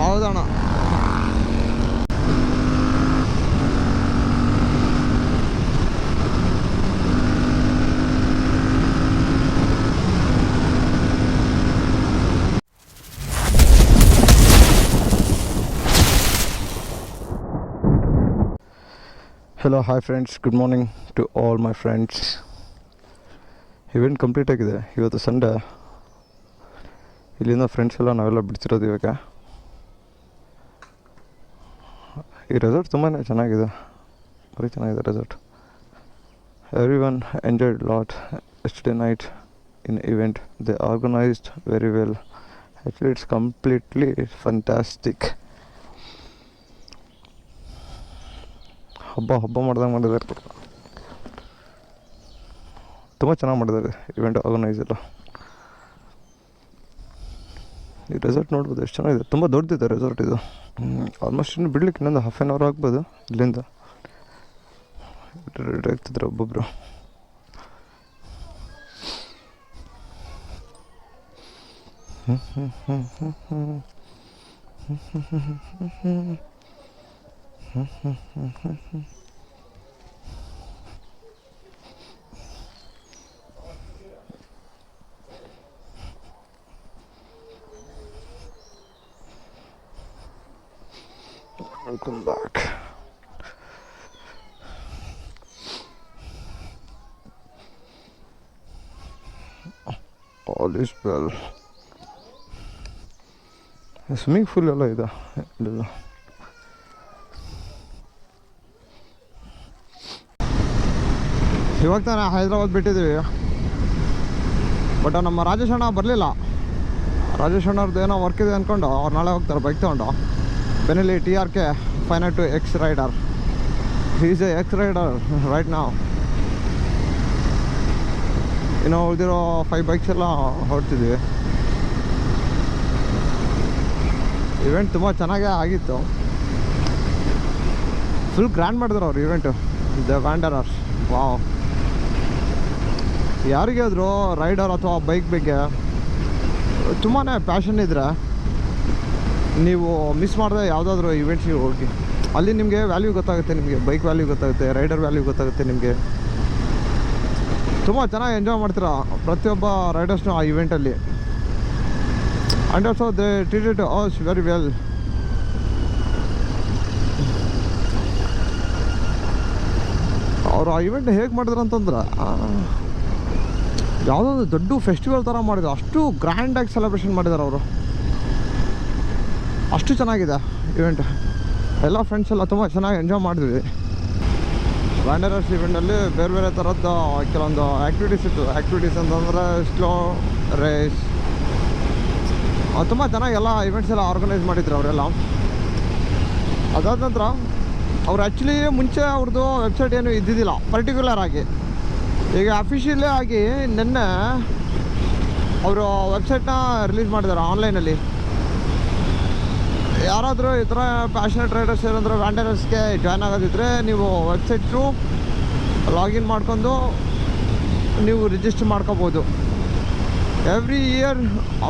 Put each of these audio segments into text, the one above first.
ಹೌದಣ್ಣ. Hello hi friends good morning to all my friends event complete ಆಗಿದೆ. ಇವತ್ತು Sunday ಇಲ್ಲಿಂದ ಫ್ರೆಂಡ್ಸ್ ಎಲ್ಲ ನಾವೆಲ್ಲ ಬಿಡ್ತಿರೋದು ಇವಾಗ. ಈ ರೆಸಾರ್ಟ್ ತುಂಬಾ ಚೆನ್ನಾಗಿದೆ. ಬರೀ ಚೆನ್ನಾಗಿದೆ resort everyone enjoyed lot yesterday night in event they organised very well actually it's completely fantastic ಹಬ್ಬ ಹಬ್ಬ ಮಾಡ್ದಂಗೆ ಮಾಡಿದ್ದಾರೆ. ತುಂಬ ಚೆನ್ನಾಗಿ ಮಾಡಿದ್ದಾರೆ ಇವೆಂಟ್ ಆರ್ಗನೈಸ್ ಎಲ್ಲ. ಈ ರೆಸಾರ್ಟ್ ನೋಡ್ಬೋದು, ಎಷ್ಟು ಚೆನ್ನಾಗಿದೆ. ತುಂಬ ದೊಡ್ಡದಿದೆ ರೆಸಾರ್ಟ್ ಇದು. ಆಲ್ಮೋಸ್ಟ್ ಇನ್ನು ಬಿಡ್ಲಿಕ್ಕೆ ಇನ್ನೊಂದು ಹಾಫ್ ಆನ್ ಅವರ್ ಆಗ್ಬೋದು ಇಲ್ಲಿಂದ. ರೆಡಿ ಆಗ್ತಿದ್ರು ಒಬ್ಬೊಬ್ಬರು Welcome back. All is well. Swimming pool ಎಲ್ಲ ಇದೆ ಇಲ್ಲೆಲ್ಲ ಇವಾಗ ತಾನೇ ಹೈದ್ರಾಬಾದ್ ಬಿಟ್ಟಿದ್ದೀವಿ. ಬಟ್ ನಮ್ಮ ರಾಜೇಶ್ ಅಣ್ಣ ಬರಲಿಲ್ಲ. ರಾಜೇಶ್ ಅಣ್ಣವ್ರದ್ದು ಏನೋ ವರ್ಕ್ ಇದೆ ಅಂದ್ಕೊಂಡು ಅವ್ರು ನಾಳೆ ಹೋಗ್ತಾರೆ ಬೈಕ್ ತೊಗೊಂಡು. ಬೆನ್ನಲ್ಲಿ T R K not to X rider is a X rider right ನಾವು ಇನ್ನು ಉಳಿದಿರೋ ಫೈವ್ ಬೈಕ್ಸ್ ಎಲ್ಲ ಹೊರಡ್ತಿದ್ವಿ ಇವೆಂಟ್ ತುಂಬ ಚೆನ್ನಾಗೇ ಆಗಿತ್ತು. ಫುಲ್ ಗ್ರ್ಯಾಂಡ್ ಮಾಡಿದ್ರು ಅವ್ರು ಇವೆಂಟು ದ ವ್ಯಾಂಡರರ್ಸ್ ವಾವ್ ಯಾರಿಗೆ ಆದರೂ ರೈಡರ್ ಅಥವಾ ಬೈಕ್ ಬಗ್ಗೆ ತುಂಬಾ ಪ್ಯಾಷನ್ ಇದ್ದರೆ ನೀವು ಮಿಸ್ ಮಾಡಿದೆ ಯಾವುದಾದ್ರೂ ಇವೆಂಟ್ಸಿಗೆ ಹೋಗಿ. ಅಲ್ಲಿ ನಿಮಗೆ ವ್ಯಾಲ್ಯೂ ಗೊತ್ತಾಗುತ್ತೆ ನಿಮಗೆ ಬೈಕ್ ವ್ಯಾಲ್ಯೂ ಗೊತ್ತಾಗುತ್ತೆ ರೈಡರ್ ವ್ಯಾಲ್ಯೂ ಗೊತ್ತಾಗುತ್ತೆ ನಿಮಗೆ. ತುಂಬ ಚೆನ್ನಾಗಿ ಎಂಜಾಯ್ ಮಾಡ್ತೀರಾ ಪ್ರತಿಯೊಬ್ಬ ರೈಡರ್ಸ್ನು ಆ ಇವೆಂಟಲ್ಲಿ and also they treated as very well ಅವರು ಆ ಇವೆಂಟ್ ಹೇಗೆ ಮಾಡಿದ್ರು ಅಂತಂದ್ರೆ ಯಾವುದೊಂದು ದೊಡ್ಡ ಫೆಸ್ಟಿವಲ್ ಥರ ಮಾಡಿದ್ರು. ಅಷ್ಟು ಗ್ರ್ಯಾಂಡಾಗಿ ಸೆಲೆಬ್ರೇಷನ್ ಮಾಡಿದ್ದಾರೆ ಅವರು. ಅಷ್ಟು ಚೆನ್ನಾಗಿದೆ ಇವೆಂಟ್ ಎಲ್ಲ ಫ್ರೆಂಡ್ಸ್ ಎಲ್ಲ ತುಂಬ ಚೆನ್ನಾಗಿ ಎಂಜಾಯ್ ಮಾಡಿದ್ವಿ. ವ್ಯಾಂಡರರ್ಸ್ ಇವೆಂಟಲ್ಲಿ ಬೇರೆ ಬೇರೆ ಥರದ್ದು ಕೆಲವೊಂದು ಆ್ಯಕ್ಟಿವಿಟೀಸ್ ಇತ್ತು. ಆ್ಯಕ್ಟಿವಿಟೀಸ್ ಅಂತಂದರೆ ಸ್ಲೋ ರೇಸ್ ತುಂಬ ಚೆನ್ನಾಗಿ ಎಲ್ಲ ಇವೆಂಟ್ಸ್ ಎಲ್ಲ ಆರ್ಗನೈಸ್ ಮಾಡಿದ್ರು ಅವರೆಲ್ಲ. ಅದಾದ ನಂತರ ಅವ್ರು ಆ್ಯಕ್ಚುಲಿ ಮುಂಚೆ ಅವ್ರದ್ದು ವೆಬ್ಸೈಟ್ ಏನು ಇದ್ದಿದ್ದಿಲ್ಲ ಪರ್ಟಿಕ್ಯುಲರ್ ಆಗಿ. ಈಗ ಅಫಿಷಿಯಲೇ ಆಗಿ ನಿನ್ನೆ ಅವರು ವೆಬ್ಸೈಟ್ನ ರಿಲೀಸ್ ಮಾಡಿದ್ದಾರೆ ಆನ್ಲೈನಲ್ಲಿ ಯಾರಾದರೂ ಈ ಥರ ಪ್ಯಾಷನ್ ರೈಡರ್ಸ್ ಏನಾದರೂ ವ್ಯಾಂಡರ್ಸ್ಗೆ ಜಾಯ್ನ್ ಆಗೋದಿದ್ರೆ ನೀವು ವೆಬ್ಸೈಟ್ ವೆಬ್ಸೈಟು ಲಾಗಿನ್ ಮಾಡ್ಕೊಂಡು ನೀವು ರಿಜಿಸ್ಟರ್ ಮಾಡ್ಕೋಬೋದು. ಎವ್ರಿ ಇಯರ್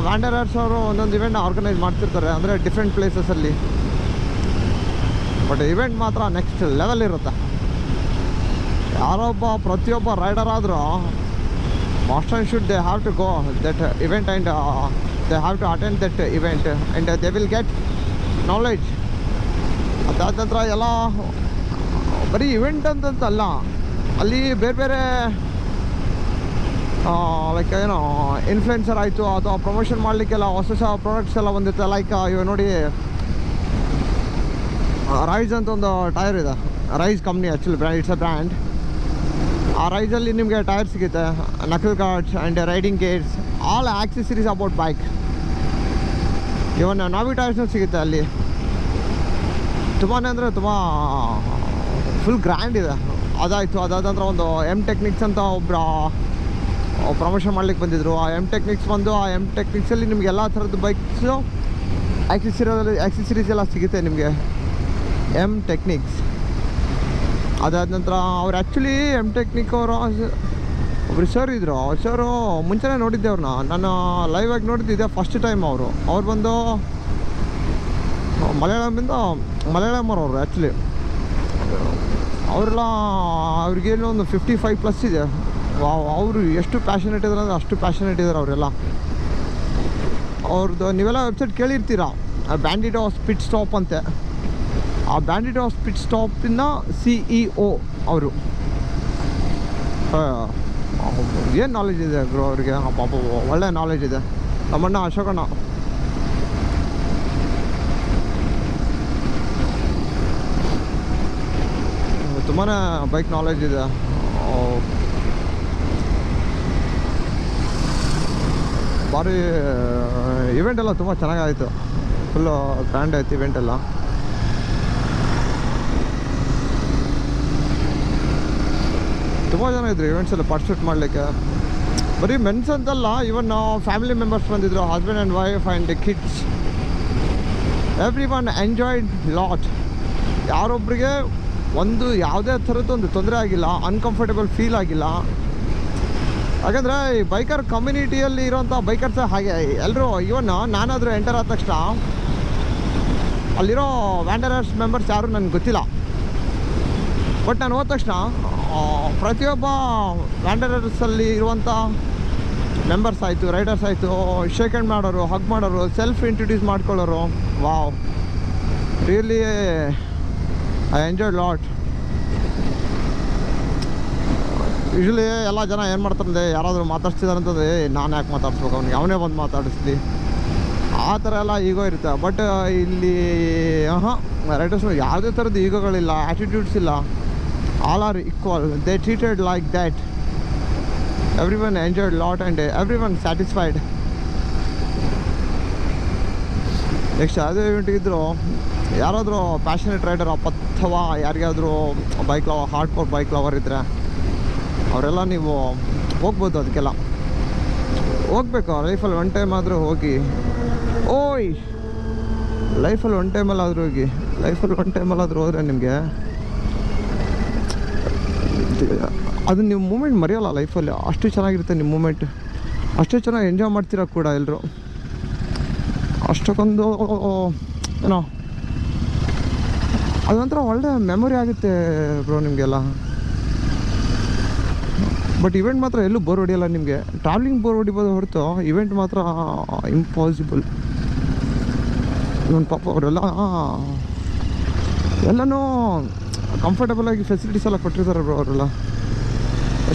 ವ್ಯಾಂಡರರ್ಸ್ ಅವರು ಒಂದೊಂದು ಇವೆಂಟ್ ಆರ್ಗನೈಸ್ ಮಾಡ್ತಿರ್ತಾರೆ, ಅಂದರೆ ಡಿಫ್ರೆಂಟ್ ಪ್ಲೇಸಸಲ್ಲಿ ಬಟ್ ಇವೆಂಟ್ ಮಾತ್ರ ನೆಕ್ಸ್ಟ್ ಲೆವೆಲ್ ಇರುತ್ತೆ. ಯಾರೊಬ್ಬ ಪ್ರತಿಯೊಬ್ಬ ರೈಡರ್ ಆದರೂ must and should they have to go that event and they have to attend that event and they will get knowledge ಅದಾದ ನಂತರ ಎಲ್ಲ ಬರೀ ಇವೆಂಟ್ ಅಂತಂತಲ್ಲ, ಅಲ್ಲಿ ಬೇರೆ ಬೇರೆ ಲೈಕ್ ಏನೋ ಇನ್ಫ್ಲುಯೆನ್ಸರ್ ಆಯಿತು, ಅಥವಾ ಪ್ರಮೋಷನ್ ಮಾಡಲಿಕ್ಕೆಲ್ಲ ಹೊಸ ಹೊಸ ಪ್ರಾಡಕ್ಟ್ಸ್ ಎಲ್ಲ ಬಂದಿತ್ತು ಲೈಕ್ ಇವಾಗ ನೋಡಿ ರೈಸ್ ಅಂತ ಒಂದು ಟೈರ್ ಇದೆ. Rise company actually brand it's a brand ಆ ರೈಸಲ್ಲಿ ನಿಮಗೆ ಟೈರ್ ಸಿಗುತ್ತೆ knuckle guards and riding gears all accessories about bike even ನಾವಿ ಟೈರ್ಸ್ನೂ ಸಿಗುತ್ತೆ ಅಲ್ಲಿ. ತುಂಬಾ ಅಂದರೆ ತುಂಬ ಫುಲ್ ಗ್ರ್ಯಾಂಡ್ ಇದೆ. ಅದಾಯಿತು, ಅದಾದ ನಂತರ ಒಂದು ಎಂ ಟೆಕ್ನಿಕ್ಸ್ ಅಂತ ಒಬ್ಬರ ಪ್ರಮೋಷನ್ ಮಾಡ್ಲಿಕ್ಕೆ ಬಂದಿದ್ರು. ಆ ಎಂ ಟೆಕ್ನಿಕ್ಸ್ ಬಂದು, ಆ ಎಂ ಟೆಕ್ನಿಕ್ಸಲ್ಲಿ ನಿಮ್ಗೆ ಎಲ್ಲ ಥರದ್ದು ಬೈಕ್ಸು ಆಕ್ಸೆಸರಿ ಆಕ್ಸೆಸರೀಸ್ ಎಲ್ಲ ಸಿಗುತ್ತೆ ನಿಮಗೆ. ಎಂ ಟೆಕ್ನಿಕ್ಸ್ ಅದಾದ ನಂತರ ಅವ್ರು ಆ್ಯಕ್ಚುಲಿ ಎಂ ಟೆಕ್ನಿಕ್ ಅವರು ಒಬ್ರು ಸರ್ ಇದ್ದರು ಸರು ಮುಂಚೆನೇ ನೋಡಿದ್ದೆ ಅವ್ರನ್ನ ನಾನು ಲೈವ್ ಆಗಿ ನೋಡಿದ್ದಿದ್ದೆ ಫಸ್ಟ್ ಟೈಮ್ ಅವರು. ಅವ್ರು ಬಂದು ಮಲಯಾಳಮಿಂದ ಮಲಯಾಳಮ್ ಅವರು ಆ್ಯಕ್ಚುಲಿ ಅವರೆಲ್ಲ ಅವ್ರಿಗೇನು ಒಂದು ಫಿಫ್ಟಿ ಫೈವ್ ಪ್ಲಸ್ ಇದೆ ಅವರು ಎಷ್ಟು ಪ್ಯಾಷನೇಟ್ ಇದ್ದಾರೆ ಅಂದರೆ ಅಷ್ಟು ಪ್ಯಾಷನೇಟ್ ಇದ್ದಾರೆ ಅವರೆಲ್ಲ. ಅವ್ರದ್ದು ನೀವೆಲ್ಲ ವೆಬ್ಸೈಟ್ ಕೇಳಿರ್ತೀರಾ? ಆಫ್ ಸ್ಪಿಟ್ ಸ್ಟಾಪ್ ಅಂತೆ. ಆ ಬ್ಯಾಂಡಿಡ್ ಸ್ಪಿಟ್ ಸ್ಟಾಪಿಂದ ಸಿ ಇ ಒ ಅವರು. ಏನು ನಾಲೆಜ್ ಇದೆ ಬ್ರೋ ಅವರಿಗೆ? ಪಾಪ ಒಳ್ಳೆ ನಾಲೆಜ್ ಇದೆ. ನಮ್ಮಣ್ಣ ಅಶೋಕಣ್ಣ ತುಂಬಾ ಬೈಕ್ ನಾಲೆಜ್ ಇದೆ. ಭಾರಿ ಇವೆಂಟ್ ಎಲ್ಲ ತುಂಬ ಚೆನ್ನಾಗಾಯಿತು. ಫುಲ್ಲು ಗ್ರ್ಯಾಂಡ್ ಆಯ್ತು ಇವೆಂಟ್ ತುಂಬ ಜನ ಇದ್ರು ಇವೆಂಟ್ಸ್ ಎಲ್ಲ ಪಾರ್ಟಿಸಿಪೇಟ್ ಮಾಡಲಿಕ್ಕೆ. ಬರೀ ಮೆನ್ಸ್ ಅಂತಲ್ಲ ಇವನ್ ಫ್ಯಾಮಿಲಿ ಮೆಂಬರ್ಸ್ ಬಂದಿದ್ರು husband and wife and kids every one enjoyed lot ಯಾರೊಬ್ಬರಿಗೆ ಒಂದು ಯಾವುದೇ ಥರದ್ದು ಒಂದು ತೊಂದರೆ ಆಗಿಲ್ಲ ಅನ್ಕಂಫರ್ಟೇಬಲ್ ಫೀಲ್ ಆಗಿಲ್ಲ. ಯಾಕಂದರೆ ಈ ಬೈಕರ್ ಕಮ್ಯುನಿಟಿಯಲ್ಲಿ ಇರೋಂಥ ಬೈಕರ್ಸ್ ಹಾಗೆ ಎಲ್ಲರೂ ಇವನ್ ನಾನಾದರೂ ಎಂಟರ್ ಆದ ತಕ್ಷಣ, ಅಲ್ಲಿರೋ ವ್ಯಾಂಡರರ್ಸ್ ಮೆಂಬರ್ಸ್ ಯಾರು ನನಗೆ ಗೊತ್ತಿಲ್ಲ. ಬಟ್ ನಾನು ಹೋದ ತಕ್ಷಣ ಪ್ರತಿಯೊಬ್ಬ ವ್ಯಾಂಡರರ್ಸಲ್ಲಿ ಇರುವಂಥ ಮೆಂಬರ್ಸ್ ಆಯಿತು ರೈಡರ್ಸ್ ಆಯಿತು ಶೇಕ್ ಹ್ಯಾಂಡ್ ಮಾಡೋರು ಹಗ್ ಮಾಡೋರು self introduce ಮಾಡ್ಕೊಳ್ಳೋರು wow really I enjoy lot usually ಎಲ್ಲ ಜನ ಏನು ಮಾಡ್ತಾರೆ ಯಾರಾದರೂ ಮಾತಾಡ್ಸ್ತಿದ್ದಾರೆ ಅಂತಂದರೆ ನಾನು ಯಾಕೆ ಮಾತಾಡ್ಸ್ಬೇಕು? ಅವ್ನಿಗೆ ಅವನೇ ಬಂದು ಮಾತಾಡಿಸ್ಲಿ. ಆ ಥರ ಎಲ್ಲ ಈಗೋ ಇರುತ್ತೆ. ಬಟ್ ಇಲ್ಲಿ ಹಾಂ ರೈಟರ್ಸ್ ಯಾವುದೇ ಥರದ್ದು ಈಗೋಗಳಿಲ್ಲ ಆ್ಯಟಿಟ್ಯೂಡ್ಸ್ ಇಲ್ಲ. All are equal. They treated like that everyone enjoyed enjoyed lot and everyone satisfied. Next ಯಾವುದೇ ಇವೆಂಟ್ ಇದ್ದರೂ ಯಾರಾದರೂ ಪ್ಯಾಷನೇಟ್ ರೈಡರ್ ಅಥವಾ ಯಾರಿಗಾದರೂ bike lover hard core bike lover ಇದ್ದರೆ ಅವರೆಲ್ಲ ನೀವು ಹೋಗ್ಬೋದು ಅದಕ್ಕೆಲ್ಲ. ಹೋಗ್ಬೇಕು ಲೈಫಲ್ಲಿ ಒನ್ ಟೈಮ್ ಆದರೂ ಹೋಗಿ. ಓಯ್! ಲೈಫಲ್ಲಿ ಒನ್ ಟೈಮಲ್ಲಾದರೂ ಹೋಗಿ. ಲೈಫಲ್ಲಿ ಒನ್ ಟೈಮಲ್ಲಾದರೂ ಹೋದರೆ ನಿಮಗೆ ಅದು ನಿಮ್ಮ ಮೂಮೆಂಟ್ ಮರೆಯೋಲ್ಲ ಲೈಫಲ್ಲಿ. ಅಷ್ಟು ಚೆನ್ನಾಗಿರುತ್ತೆ ನಿಮ್ಮ ಮೂಮೆಂಟ್. ಅಷ್ಟೇ ಚೆನ್ನಾಗಿ ಎಂಜಾಯ್ ಮಾಡ್ತೀರಾ ಕೂಡ ಎಲ್ಲರೂ ಅಷ್ಟಕ್ಕೊಂದು, ಏನೋ. ಅದೊಂಥರ ಒಳ್ಳೆ ಮೆಮೊರಿ ಆಗುತ್ತೆ ಬ್ರೋ ನಿಮಗೆಲ್ಲ. ಬಟ್ ಇವೆಂಟ್ ಮಾತ್ರ ಎಲ್ಲೂ ಬೋರ್ ಹೊಡಿಯಲ್ಲ ನಿಮಗೆ. ಟ್ರಾವ್ಲಿಂಗ್ ಬೋರ್ ಹೊಡಿಬೋದು ಹೊರತು ಇವೆಂಟ್ ಮಾತ್ರ ಇಂಪಾಸಿಬಲ್. ನನ್ನ ಪಾಪ ಅವರೆಲ್ಲ, ಎಲ್ಲನೂ ಕಂಫರ್ಟಬಲ್ ಆಗಿ ಫೆಸಿಲಿಟೀಸ್ ಎಲ್ಲ ಕೊಟ್ಟಿರ್ತಾರೆ ಬ್ರೋ ಅವರೆಲ್ಲ.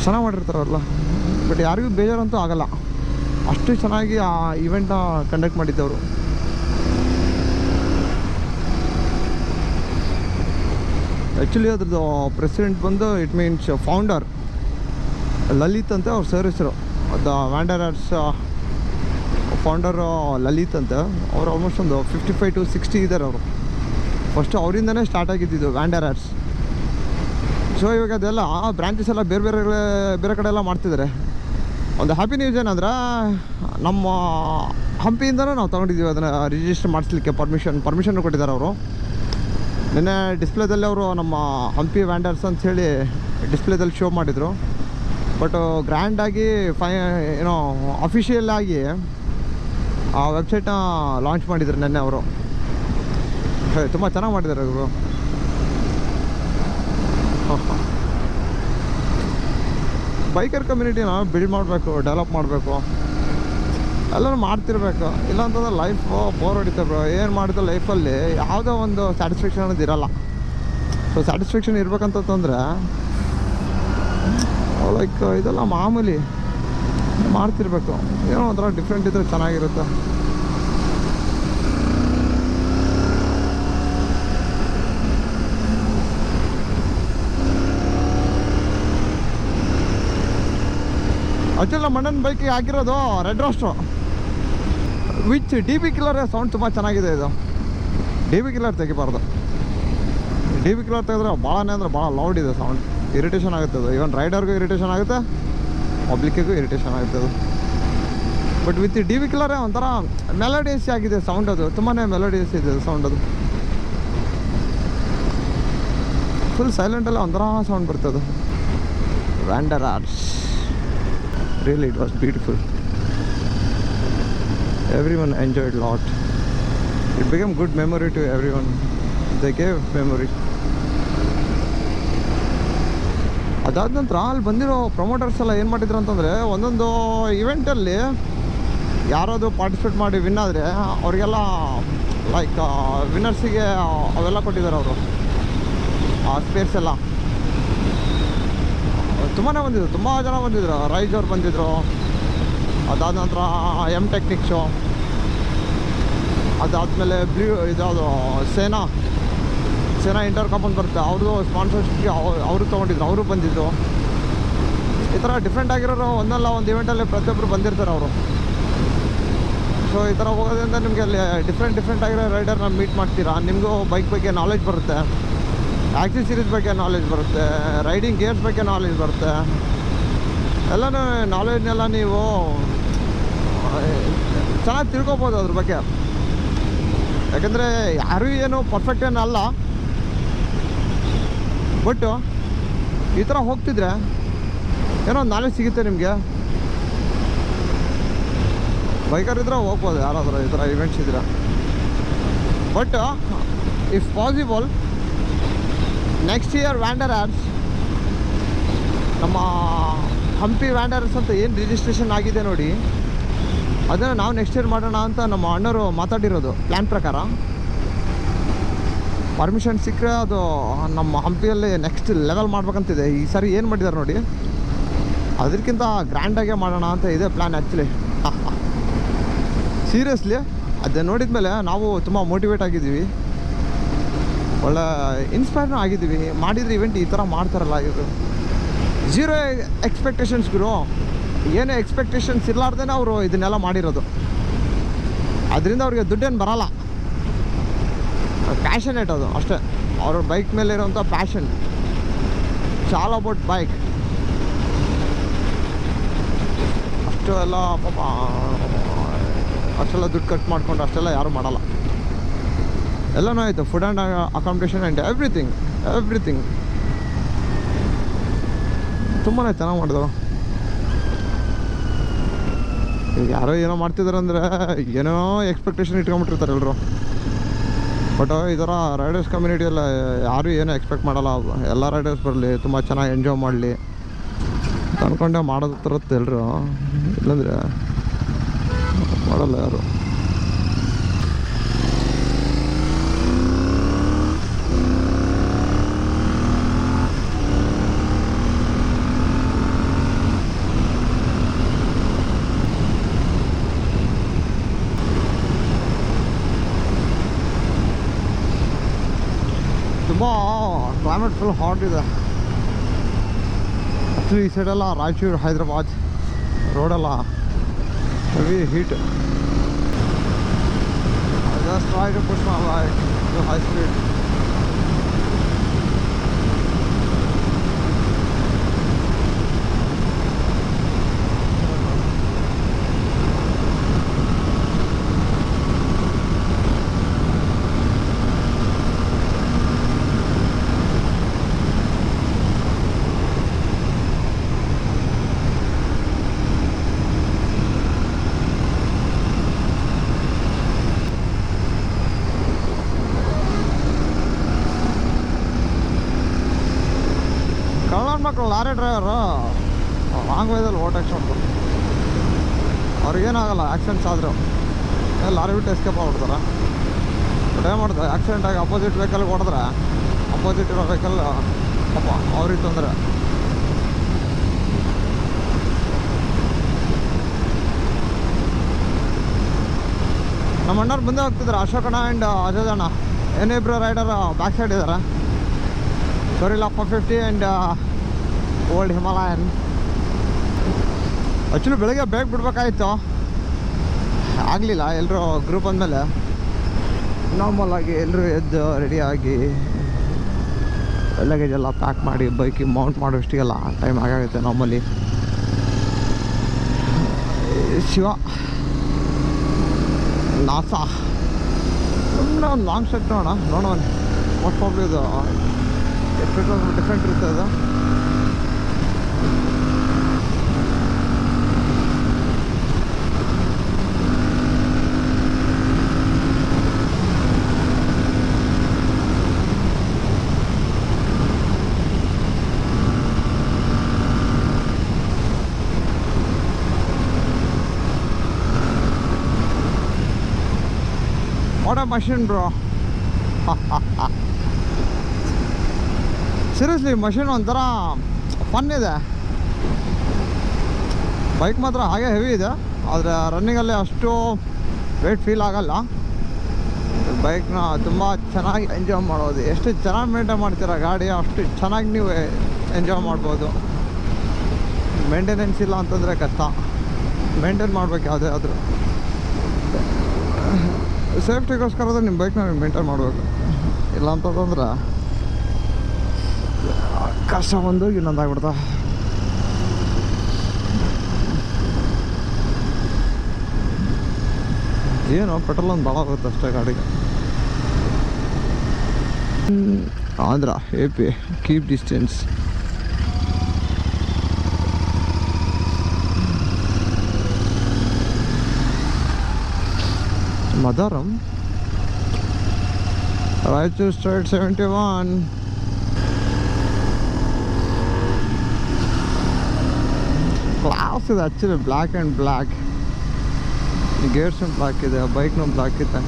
ಚೆನ್ನಾಗಿ ಮಾಡಿರ್ತಾರೆ ಅವರೆಲ್ಲ. ಬಟ್ ಯಾರಿಗೂ ಬೇಜಾರಂತೂ ಆಗಲ್ಲ. ಅಷ್ಟು ಚೆನ್ನಾಗಿ ಆ ಇವೆಂಟ್ನ ಕಂಡಕ್ಟ್ ಮಾಡಿದ್ದವರು. ಆ್ಯಕ್ಚುಲಿ ಅದ್ರದ್ದು ಪ್ರೆಸಿಡೆಂಟ್ ಬಂದು ಇಟ್ ಮೀನ್ಸ್ ಫೌಂಡರ್ ಲಲಿತ್ ಅಂತ ಅವ್ರು ಸರ್ ಹೆಸರು. ಅದು ವ್ಯಾಂಡರರ್ಸ್ ಫೌಂಡರು ಲಲಿತ್ ಅಂತ. ಅವ್ರು ಆಲ್ಮೋಸ್ಟ್ ಒಂದು ಫಿಫ್ಟಿ ಫೈವ್ ಟು ಸಿಕ್ಸ್ಟಿ ಇದ್ದಾರೆ ಅವರು. ಫಸ್ಟು ಅವರಿಂದನೇ ಸ್ಟಾರ್ಟ್ ಆಗಿದ್ದಿದ್ದು ವ್ಯಾಂಡರರ್ಸ್ ಸೊ ಇವಾಗ ಅದೆಲ್ಲ ಬ್ರಾಂಚಸ್ ಎಲ್ಲ ಬೇರೆ ಬೇರೆ ಬೇರೆ ಕಡೆ ಎಲ್ಲ ಮಾಡ್ತಿದ್ದಾರೆ ಒಂದು ಹ್ಯಾಪಿ ನ್ಯೂಸ್ ಏನಂದ್ರೆ, ನಮ್ಮ ಹಂಪಿಯಿಂದನೂ ನಾವು ತೊಗೊಂಡಿದ್ದೀವಿ ಅದನ್ನು ರಿಜಿಸ್ಟರ್ ಮಾಡಿಸ್ಲಿಕ್ಕೆ ಪರ್ಮಿಷನ್ ಪರ್ಮಿಷನ್ ಕೊಟ್ಟಿದ್ದಾರೆ ಅವರು. ನಿನ್ನೆ ಡಿಸ್ಪ್ಲೇದಲ್ಲಿ ಅವರು ನಮ್ಮ ಹಂಪಿ ವ್ಯಾಂಡರ್ಸ್ ಅಂತ ಹೇಳಿ ಡಿಸ್ಪ್ಲೇದಲ್ಲಿ ಶೋ ಮಾಡಿದರು. ಬಟ್ ಗ್ರ್ಯಾಂಡಾಗಿ ಫೈ ಏನೋ ಅಫಿಷಿಯಲ್ ಆಗಿ ಆ ವೆಬ್ಸೈಟ್ನ ಲಾಂಚ್ ಮಾಡಿದ್ರು ನಿನ್ನೆ ಅವರು. ತುಂಬ ಚೆನ್ನಾಗಿ ಮಾಡಿದ್ದಾರೆ ಇವರು ಬೈಕರ್ ಕಮ್ಯುನಿಟಿನ ಬಿಲ್ಡ್ ಮಾಡಬೇಕು ಡೆವಲಪ್ ಮಾಡಬೇಕು. ಎಲ್ಲರೂ ಮಾಡ್ತಿರ್ಬೇಕು. ಇಲ್ಲಾಂತಂದ್ರೆ ಲೈಫ್ ಬೋರ್ ಹೊಡಿತಾರೆ ಬ್ರೋ ಏನು ಮಾಡಿದ್ರು ಲೈಫಲ್ಲಿ ಯಾವುದೋ ಒಂದು ಸ್ಯಾಟಿಸ್ಫ್ಯಾಕ್ಷನ್ ಅನ್ನೋದು ಇರಲ್ಲ. ಸೊ ಸ್ಯಾಟಿಸ್ಫ್ಯಾಕ್ಷನ್ ಇರ್ಬೇಕಂತಂದ್ರೆ ಲೈಕ್ ಇದೆಲ್ಲ ಮಾಮೂಲಿ ಮಾಡ್ತಿರ್ಬೇಕು. ಏನೋ ಒಂಥರ ಡಿಫ್ರೆಂಟ್ ಇದ್ದರೆ ಚೆನ್ನಾಗಿರುತ್ತೆ. ಆಕ್ಚುಲಿ ಮಣ್ಣನ್ ಬೈಕ್ ಬೈಕಿಗೆ ಹಾಕಿರೋದು red roast which D B killer sound ತುಂಬ ಚೆನ್ನಾಗಿದೆ ಇದು. ಡಿ ಬಿ ಕಿಲ್ಲರ್ ತೆಗಿಬಾರ್ದು. ಡಿ ಬಿ ಕಿಲ್ಲರ್ ತೆಗೆದ್ರೆ ಭಾಳನೇ ಅಂದರೆ ಭಾಳ ಲೌಡ್ ಇದೆ ಸೌಂಡ್ ಇರಿಟೇಷನ್ ಆಗುತ್ತೆ ಅದು. ಇವನ್ ರೈಡರ್ಗೂ ಇರಿಟೇಷನ್ ಆಗುತ್ತೆ ಪಬ್ಲಿಕ್ಕಿಗೂ ಇರಿಟೇಷನ್ ಆಗುತ್ತೆ ಅದು. ಬಟ್ ವಿತ್ ಡಿ ಬಿ ಕಿಲ್ಲರೇ ಒಂಥರ ಮೆಲೋಡಿಯಸ್ ಆಗಿದೆ ಸೌಂಡ್ ಅದು. ತುಂಬಾ ಮೆಲೋಡಿಯಸ್ ಇದೆ ಸೌಂಡ್ ಅದು. ಫುಲ್ ಸೈಲೆಂಟಲ್ಲ ಒಂಥರ ಸೌಂಡ್ ಬರ್ತದೆ wanderers really it was beautiful. Everyone enjoyed enjoyed lot became good memory to every one gave memory. ಅದಾದ ನಂತರ ಅಲ್ಲಿ ಬಂದಿರೋ ಪ್ರಮೋಟರ್ಸ್ ಎಲ್ಲ ಏನು ಮಾಡಿದ್ರು ಅಂತಂದರೆ, ಒಂದೊಂದು ಇವೆಂಟಲ್ಲಿ ಯಾರಾದರೂ ಪಾರ್ಟಿಸಿಪೇಟ್ ಮಾಡಿ ವಿನ್ ಆದರೆ, ಅವರಿಗೆಲ್ಲ ಲೈಕ್ ವಿನ್ನರ್ಸಿಗೆ ಅವೆಲ್ಲ ಕೊಟ್ಟಿದ್ದಾರೆ ಅವರು. ಆ ಸ್ಪೇರ್ಸ್ ಎಲ್ಲ. ತುಂಬಾ ಬಂದಿದ್ರು, ತುಂಬ ಜನ ಬಂದಿದ್ರು. ರೈಸ್ ಅವ್ರು ಬಂದಿದ್ರು. ಅದಾದ ನಂತರ ಎಂ ಶೋ ಅದಾದಮೇಲೆ ಬ್ಲೂ ಇದಾದು ಸೇನಾ ಸೇನಾ ಇಂಟರ್ ಕಂಪನಿ ಬರುತ್ತೆ. ಅವ್ರದ್ದು ಸ್ಪಾನ್ಸರ್ಶಿಪ್ಗೆ ಅವರು ತೊಗೊಂಡಿದ್ರು, ಅವರು ಬಂದಿದ್ರು. ಈ ಥರ ಡಿಫ್ರೆಂಟ್ ಆಗಿರೋರು ಒಂದಲ್ಲ ಒಂದು ಇವೆಂಟಲ್ಲಿ ಪ್ರತಿಯೊಬ್ಬರು ಬಂದಿರ್ತಾರೆ ಅವರು. ಸೊ ಈ ಥರ ಹೋಗೋದ್ರಿಂದ ನಿಮಗೆ ಅಲ್ಲಿ ಡಿಫ್ರೆಂಟ್ ಡಿಫ್ರೆಂಟ್ ಆಗಿರೋ ರೈಡರ್ನ ಮೀಟ್ ಮಾಡ್ತೀರಾ? ನಿಮಗೂ ಬೈಕ್ ಬಗ್ಗೆ ನಾಲೆಜ್ ಬರುತ್ತೆ. ಆಕ್ಸೆಸರೀಸ್ ಬಗ್ಗೆ ನಾಲೆಜ್ ಬರುತ್ತೆ ರೈಡಿಂಗ್ ಗೇರ್ಸ್ ಬಗ್ಗೆ ನಾಲೆಜ್ ಬರುತ್ತೆ. ಎಲ್ಲನೂ ನಾಲೆಜ್ನೆಲ್ಲ ನೀವು, ಚೆನ್ನಾಗಿ ತಿಳ್ಕೊಬೋದು ಅದ್ರ ಬಗ್ಗೆ. ಯಾಕಂದರೆ ಯಾರೂ ಏನು ಪರ್ಫೆಕ್ಟ್ ಏನಲ್ಲ ಬಟ್ ಈ ಥರ ಹೋಗ್ತಿದ್ರೆ ಏನೋ ಒಂದು ನಾಲೆಜ್ ಸಿಗುತ್ತೆ ನಿಮಗೆ. ಬೈಕರ್ ಇದ್ರೆ ಹೋಗ್ಬೋದು ಯಾರಾದರೂ ಈ ಥರ ಇವೆಂಟ್ಸ್ ಇದ್ರೆ. But if possible next year wanderers ನಮ್ಮ ಹಂಪಿ ವ್ಯಾಂಡರ್ಸ್ ಅಂತ ಏನು ರಿಜಿಸ್ಟ್ರೇಷನ್ ಆಗಿದೆ ನೋಡಿ. ಅದನ್ನು ನಾವು ನೆಕ್ಸ್ಟ್ ಇಯರ್ ಮಾಡೋಣ ಅಂತ ನಮ್ಮ ಅಣ್ಣರು ಮಾತಾಡಿರೋದು ಪ್ಲ್ಯಾನ್ ಪ್ರಕಾರ. ಪರ್ಮಿಷನ್ ಸಿಕ್ಕರೆ ಅದು ನಮ್ಮ ಹಂಪಿಯಲ್ಲಿ ನೆಕ್ಸ್ಟ್ ಲೆವೆಲ್ ಮಾಡ್ಬೇಕಂತಿದೆ. ಈ ಸರಿ ಏನು ಮಾಡಿದ್ದಾರೆ ನೋಡಿ. ಅದಕ್ಕಿಂತ ಗ್ರ್ಯಾಂಡಾಗೆ ಮಾಡೋಣ ಅಂತ ಇದೆ ಪ್ಲ್ಯಾನ್ ಆ್ಯಕ್ಚುಲಿ ಸೀರಿಯಸ್ಲಿ ಅದನ್ನು ನೋಡಿದ ಮೇಲೆ ನಾವು ತುಂಬ ಮೋಟಿವೇಟ್ ಆಗಿದ್ದೀವಿ. ಒಳ್ಳೆ ಇನ್ಸ್ಪೈರ್ನೂ ಆಗಿದ್ದೀವಿ. ಮಾಡಿದ್ರೆ ಇವೆಂಟ್ ಈ ಥರ ಮಾಡ್ತಾರಲ್ಲ ಇವರು. ಝೀರೋ ಎಕ್ಸ್ಪೆಕ್ಟೇಷನ್ಸ್ ಗುರು. ಏನೇ ಎಕ್ಸ್ಪೆಕ್ಟೇಷನ್ಸ್ ಇರಲಾರ್ದೇ ಅವರು ಇದನ್ನೆಲ್ಲ ಮಾಡಿರೋದು. ಅದರಿಂದ ಅವ್ರಿಗೆ ದುಡ್ಡೇನು ಬರಲ್ಲ. ಪ್ಯಾಷನೇಟ್ ಅದು ಅಷ್ಟೇ. ಅವ್ರ ಬೈಕ್ ಮೇಲೆ ಇರೋಂಥ ಪ್ಯಾಷನ್ ಚಾಲ್ ಅಬೌಟ್ ಬೈಕ್ ಅಷ್ಟು ಎಲ್ಲ ಪಾಪ, ಅಷ್ಟೆಲ್ಲ ದುಡ್ಡು ಕಟ್ ಮಾಡಿಕೊಂಡು ಅಷ್ಟೆಲ್ಲ ಯಾರೂ ಮಾಡಲ್ಲ. ಎಲ್ಲನೂ ಆಯಿತು. Food and accommodation and everything everything ತುಂಬಾ ಚೆನ್ನಾಗಿ ಮಾಡಿದ್ರು. ಈಗ ಯಾರೋ ಏನೋ ಮಾಡ್ತಿದ್ದಾರೆ ಅಂದರೆ ಏನೋ ಎಕ್ಸ್ಪೆಕ್ಟೇಷನ್ ಇಟ್ಕೊಂಬಿಟ್ಟಿರ್ತಾರೆ ಎಲ್ಲರೂ ಬಟ್ ಈ ಥರ ರೈಡರ್ಸ್ ಕಮ್ಯುನಿಟಿಯಲ್ಲ ಯಾರೂ ಏನೂ ಎಕ್ಸ್ಪೆಕ್ಟ್ ಮಾಡಲ್ಲ. ಎಲ್ಲ ರೈಡರ್ಸ್ ಬರಲಿ, ತುಂಬ ಚೆನ್ನಾಗಿ ಎಂಜಾಯ್ ಮಾಡಲಿ ಅಂದ್ಕೊಂಡೆ ಮಾಡೋದು ತರತ್ತೆ ಎಲ್ಲರೂ ಇಲ್ಲಾಂದರೆ ಮಾಡಲ್ಲ ಯಾರು ತುಂಬ ಕ್ಲೈಮೇಟ್ ಫುಲ್ ಹಾಟ್ ಇದೆ. ಆ್ಯಕ್ಚುಲಿ ಈ ಸೈಡೆಲ್ಲ ರಾಯಚೂರು, ಹೈದ್ರಾಬಾದ್ ರೋಡೆಲ್ಲ heavy heat just try to push my to high speed. Opposite ವೆಹಿಕಲ್ಗೆ ಹೊಡೆದ್ರೆ ಅಪೋಸಿಟ್ ಇರೋ ವೆಹಿಕಲ್ ಪಾಪ, ಅವ್ರಿಗೆ ತೊಂದರೆ. ನಮ್ಮ ಅಣ್ಣವ್ರು ಮುಂದೆ ಹೋಗ್ತಿದ್ರು, ಅಶೋಕಣ್ಣ ಆ್ಯಂಡ್ ಅಜಯ್ ಅಣ್ಣ ಏನಿಬ್ರು ರೈಡರ್ ಬ್ಯಾಕ್ ಸೈಡ್ ಇದ್ದಾರೆ gorilla four fifty and old Himalayan actually ಬೆಳಗ್ಗೆ ಬೇಗ ಬಿಡ್ಬೇಕಾಯ್ತು. ಆಗಲಿಲ್ಲ ಎಲ್ಲರೂ ಗ್ರೂಪ್ ಅಂದಮೇಲೆ ನಾರ್ಮಲ್ ಆಗಿ ಎಲ್ಲರೂ ಎದ್ದು ರೆಡಿಯಾಗಿ ಲಗೇಜ್ ಎಲ್ಲ ಪ್ಯಾಕ್ ಮಾಡಿ ಬೈಕಿಗೆ ಮೌಂಟ್ ಮಾಡೋಷ್ಟಿಗೆಲ್ಲ ಟೈಮ್ ಆಗಾಗುತ್ತೆ ನಾರ್ಮಲಿ ಶಿವ. ನಾಸಾ. ಸುಮ್ಮನೆ ಒಂದು ಲಾಂಗ್ ಸೆಟ್ ನೋಡೋಣ ನೋಡೋಣ. ಮೋಸ್ಟ್ ಪ್ರಾಬ್ಲಿ ಇದು ಡಿಫ್ರೆಂಟ್ ಇರುತ್ತೆ ಅದು what a machine bro seriously machine ಒಂಥರ ಫನ್ ಇದೆ. ಬೈಕ್ ಮಾತ್ರ ಹಾಗೆ ಹೆವಿ ಇದೆ. ಆದರೆ ರನ್ನಿಂಗಲ್ಲಿ ಅಷ್ಟು ವೆಯ್ಟ್ ಫೀಲ್ ಆಗಲ್ಲ. ಬೈಕ್ನ ತುಂಬ ಚೆನ್ನಾಗಿ ಎಂಜಾಯ್ ಮಾಡ್ಬೋದು ಎಷ್ಟು ಚೆನ್ನಾಗಿ ಮೇಂಟೈನ್ ಮಾಡ್ತೀರಾ ಗಾಡಿ, ಅಷ್ಟು ಚೆನ್ನಾಗಿ ನೀವು ಎಂಜಾಯ್ ಮಾಡ್ಬೋದು. ಮೇಂಟೆನೆನ್ಸ್ ಇಲ್ಲ ಅಂತಂದರೆ ಕಷ್ಟ. ಮೇಂಟೈನ್ ಮಾಡ್ಬೇಕು ಯಾವುದೇ ಆದರೂ ಸೇಫ್ಟಿಗೋಸ್ಕರ ನಿಮ್ಮ ಬೈಕ್ನ ನೀವು ಮೇಂಟೈನ್ ಮಾಡಬೇಕು. ಇಲ್ಲ ಅಂತಂದ್ರೆ, ಕಷ್ಟ ಬಂದು ಇನ್ನೊಂದಾಗ್ಬಿಡ್ತ ಏನು ಪೆಟ್ರೋಲ್ ಒಂದು ಭಾಳ ಆಗುತ್ತೆ ಅಷ್ಟೇ ಗಾಡಿಗೆ. Andhra A P keep distance ಮದಾರಂ Raichur straight seventy one class ಇದೆ actually black and black gears black ಇದೆ ಬೈಕ್ನು ಬ್ಲಾಕ್ ಇದೆ